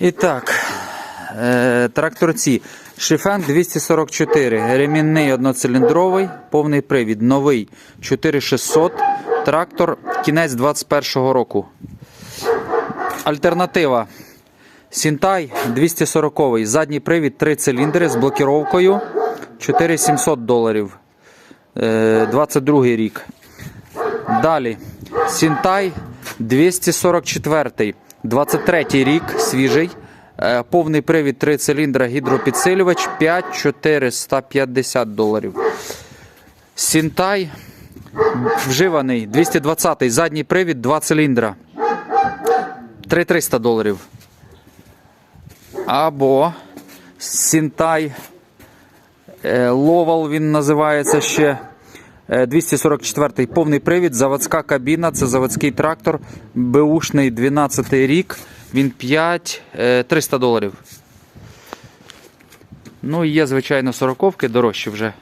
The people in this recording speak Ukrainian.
І так, е, тракторці. Шифен 244, ремінний одноциліндровий, повний привід, новий 4600, трактор, кінець 21 року. Альтернатива. Сінтай 240, задній привід, 3 циліндри з блокіровкою 4700 доларів. Е, 22 рік. Далі. Сінтай 244, 23 рік, свіжий. Е, Повний привід 3 циліндра гідропідсилювач 5450 доларів. Сінтай вживаний 220 задній привід 2 циліндра 3300 доларів. Або Сінтай е, Ловал він називається ще. Е, 244 повний привід, заводська кабіна, це заводський трактор, Бушний 12 рік, він 5 е, 300 доларів. Ну і є, звичайно, сороковки дорожчі вже.